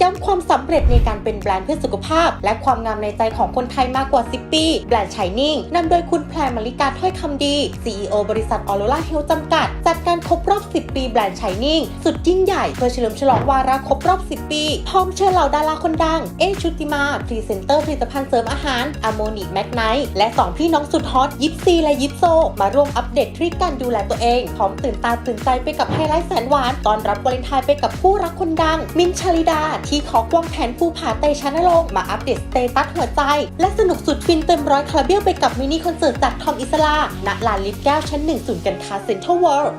ย้ำความสำเร็จในการเป็นแบรนด์เพื่อสุขภาพ และความงามในใจของคนไทยมากกว่า 10 ปี แบรนด์ชายนิ่งนำโดยคุณแพรมาริกาถ้อยคำดี CEO บริษัทออโร a าเฮลจำกัด จัดการครบรอบ 10 ปีแบรนด์ชายนิ่งสุดยิ่งใหญ่เพื่อเฉลิมฉลองวาระครบรอบ 10 ปี พร้อมเชิญเหล่าดาราคนดัง เอชุติมา พรีเซนเตอร์ผลิตภัณฑ์เสริมอาหารอโมนิกแมกไนท์และ 2 พี่น้องสุดฮอตยิปซีและยิปโซ มาร่วมอัปเดตทริคการดูแลตัวเองพร้อมตื่นตาตื่นใจไปกับไฮไลท์แสนหวานตอนรับวาเลนไทน์ไปกับผู้รักคนดัง มินชาลิดาที่ขอกวางแผนภูผาเตชะนรงค์มาอัปเดตสเตตัสหัวใจ และสนุกสุดฟินเต็มร้อยคาราเบลไปกับมินิคอนเสิร์ตจากทอมอิสลาณลานลิฟต์แก้วชั้นหนึ่งศูนย์การค้าเซ็นทรัลเวิลด์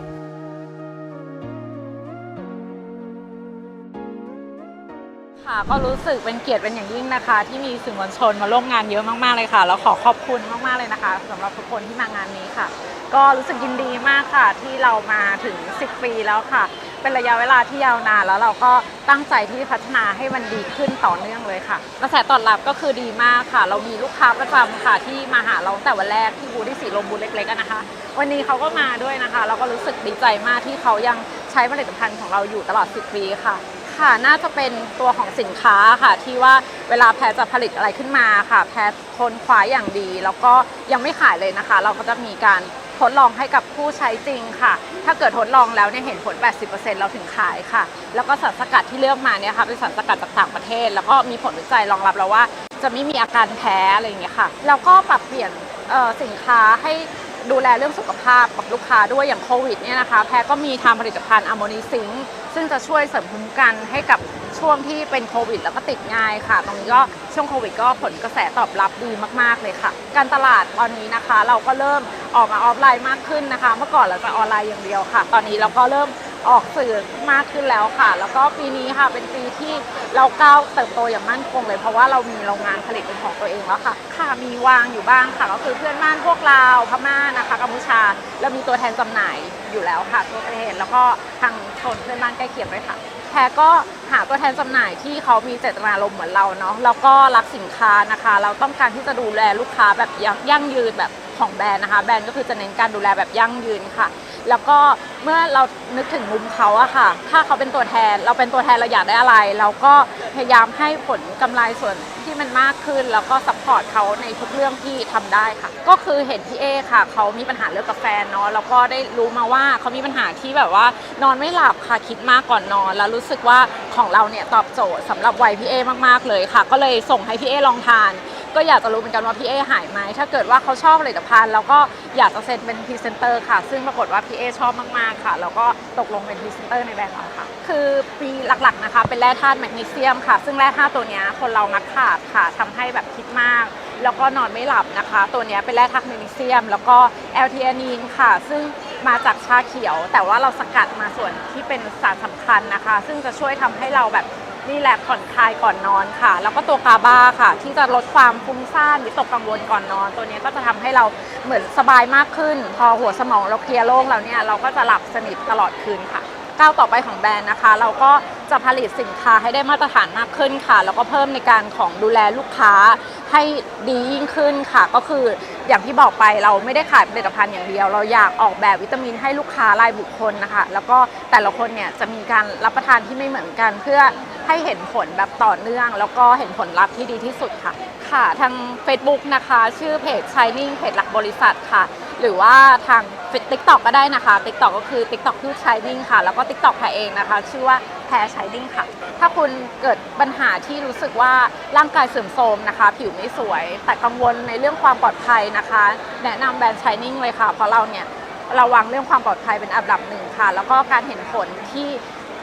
ค่ะก็รู้สึกเป็นเกียรติเป็นอย่างยิ่งนะคะ ที่มีสื่อมวลชนมาร่วมงานเยอะมากๆเลยค่ะแล้วขอขอบคุณมากๆเลยนะคะสำหรับทุกคนที่มางานนี้ค่ะ ก็รู้สึกยินดีมากค่ะที่เรามาถึง 10 ปีแล้วค่ะ เป็นระยะเวลาที่ยาวนานแล้วเราก็ตั้งใจที่พัฒนาให้มันดีขึ้นต่อเนื่องเลยค่ะกระแสตอบรับก็คือดีมากค่ะ เรามีลูกค้าประจำค่ะที่มาหาเราแต่วันแรกที่บูธที่สีลมบูธเล็กๆอะนะคะ วันนี้เขาก็มาด้วยนะคะ เราก็รู้สึกดีใจมากที่เขายังใช้ผลิตภัณฑ์ของเราอยู่ตลอด 10 ปีค่ะค่ะน่าจะเป็นตัวของสินค้าค่ะ ที่ว่าเวลาแพรจะผลิตอะไรขึ้นมาค่ะ แพรคนคว้าอย่างดี แล้วก็ยังไม่ขายเลยนะคะ เราก็จะมีการ ทดลองให้กับผู้ใช้จริงค่ะ ถ้าเกิดทดลองแล้วเนี่ยเห็นผล 80%เราถึงขายค่ะ แล้วก็สารสกัดที่เลือกมาเนี่ยค่ะเป็นสารสกัดจากต่างประเทศ แล้วก็มีผลวิจัยรองรับแล้วว่า จะไม่มีอาการแพ้อะไรอย่างเงี้ยค่ะ แล้วก็ปรับเปลี่ยนสินค้าให้ ดูแลเรื่องสุขภาพกับลูกค้าด้วยอย่างโควิดเนี่ยนะคะแพรก็มีทำผลิตภัณฑ์อะโมนิซิงซึ่งจะช่วยเสริมภูมิคุ้มกันให้กับช่วงที่เป็นโควิด แล้วก็ติดง่ายค่ะ ตรงนี้ก็ช่วงโควิดก็ผลกระแสตอบรับดีมาก ๆ เลยค่ะ การตลาดตอนนี้นะคะ เราก็เริ่มออกมาออฟไลน์มากขึ้นนะคะ เมื่อก่อนเราจะออนไลน์อย่างเดียวค่ะ ตอนนี้เราก็เริ่ม ออกสื่อมากขึ้นแล้วค่ะ แล้วก็ปีนี้ค่ะเป็นปีที่เราก้าวเติบโตอย่างมั่นคงเลย เพราะว่าเรามีโรงงานผลิตเป็นของตัวเองแล้วค่ะ ค่ะมีวางอยู่บ้างค่ะ ก็คือเพื่อนบ้านพวกลาพม่านะคะกัมพูชาแล้วมีตัวแทนจำหน่ายอยู่แล้วค่ะทั่วประเทศแล้วก็ทางโซนเพื่อนบ้านใกล้เคียงด้วยค่ะแพรก็หาตัวแทนจำหน่ายที่เขามีเจตนารมณ์เหมือนเราเนาะแล้วก็รักสินค้านะคะ เราต้องการที่จะดูแลลูกค้าแบบยั่งยืนแบบของแบรนด์นะคะ แบรนด์ก็คือจะเน้นการดูแลแบบยั่งยืนค่ะ แล้วก็เมื่อเรานึกถึงมุมเขาอะค่ะ ถ้าเขาเป็นตัวแทน เราเป็นตัวแทนเราอยากได้อะไร เราก็พยายามให้ผลกำไรส่วนที่มันมากขึ้น แล้วก็ซัพพอร์ตเขาในทุกเรื่องที่ทำได้ค่ะ ก็คือเห็นพี่เอค่ะ เขามีปัญหาเรื่องกาแฟนเนาะแล้วก็ได้รู้มาว่าเขามีปัญหาที่แบบว่านอนไม่หลับค่ะคิดมากก่อนนอน แล้วรู้สึกว่าของเราเนี่ยตอบโจทย์สำหรับวัยพี่เอมากๆเลยค่ะ ก็เลยส่งให้พี่เอลองทาน ก็อยากจะรู้เหมือนกันว่าพี่เอหายไหมถ้าเกิดว่าเขาชอบผลิตภัณฑ์แล้วก็อยากจะเซ็นเป็นพรีเซนเตอร์ค่ะ ซึ่งปรากฏว่าพี่เอชอบมากๆค่ะ แล้วก็ตกลงเป็นพรีเซนเตอร์ในแบรนด์เราค่ะ คือปีหลักๆนะคะ เป็นแร่ธาตุแมกนีเซียมค่ะ ซึ่งแร่ธาตุตัวนี้คนเรามักขาดค่ะทำให้แบบคิดมากแล้วก็นอนไม่หลับนะคะ ตัวนี้เป็นแร่ธาตุแมกนีเซียม แล้วก็แอลทีอนีนค่ะ ซึ่งมาจากชาเขียว แต่ว่าเราสกัดมาส่วนที่เป็นสารสำคัญนะคะ ซึ่งจะช่วยทำให้เราแบบ นี่แหละผ่อนคลายก่อนนอนค่ะ แล้วก็ตัวกาบาค่ะ ที่จะลดความฟุ้งซ่านวิตกกังวลก่อนนอน ตัวนี้ก็จะทำให้เราเหมือนสบายมากขึ้น พอหัวสมองเราเคลียร์โล่งแล้วเนี่ยเราก็จะหลับสนิทตลอดคืนค่ะก้าวต่อไปของแบรนด์นะคะ เราก็จะผลิตสินค้าให้ได้มาตรฐานมากขึ้นค่ะ แล้วก็เพิ่มในการของดูแลลูกค้าให้ดียิ่งขึ้นค่ะ ก็คืออย่างที่บอกไปเราไม่ได้ขายผลิตภัณฑ์อย่างเดียว เราอยากออกแบบวิตามินให้ลูกค้ารายบุคคลนะคะ แล้วก็แต่ละคนเนี่ยจะมีการรับประทานที่ไม่เหมือนกันเพื่อ ให้เห็นผลแบบต่อเนื่อง แล้วก็เห็นผลลัพธ์ที่ดีที่สุดค่ะ ค่ะ ทาง Facebook นะคะ ชื่อเพจ Shining เพจหลักบริษัทค่ะ หรือว่าทาง TikTok ก็ได้นะคะ TikTok ก็คือ TikTok ชื่อ Shining ค่ะ แล้วก็ TikTok แพรเองนะคะ ชื่อว่าแพร Shining ค่ะ ถ้าคุณเกิดปัญหาที่รู้สึกว่าร่างกายเสื่อมโทรมนะคะ ผิวไม่สวย แต่กังวลในเรื่องความปลอดภัยนะคะ แนะนำแบรนด์ Shining เลยค่ะ เพราะเราเนี่ยระวังเรื่องความปลอดภัยเป็นอันดับหนึ่งค่ะ แล้วก็การเห็นผลที่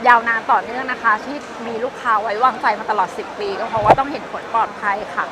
ยาวนานต่อเนื่องนะคะ ที่มีลูกค้าไว้วางใจมาตลอด 10 ปี ก็เพราะว่าต้องเห็นผลปลอดภัยค่ะ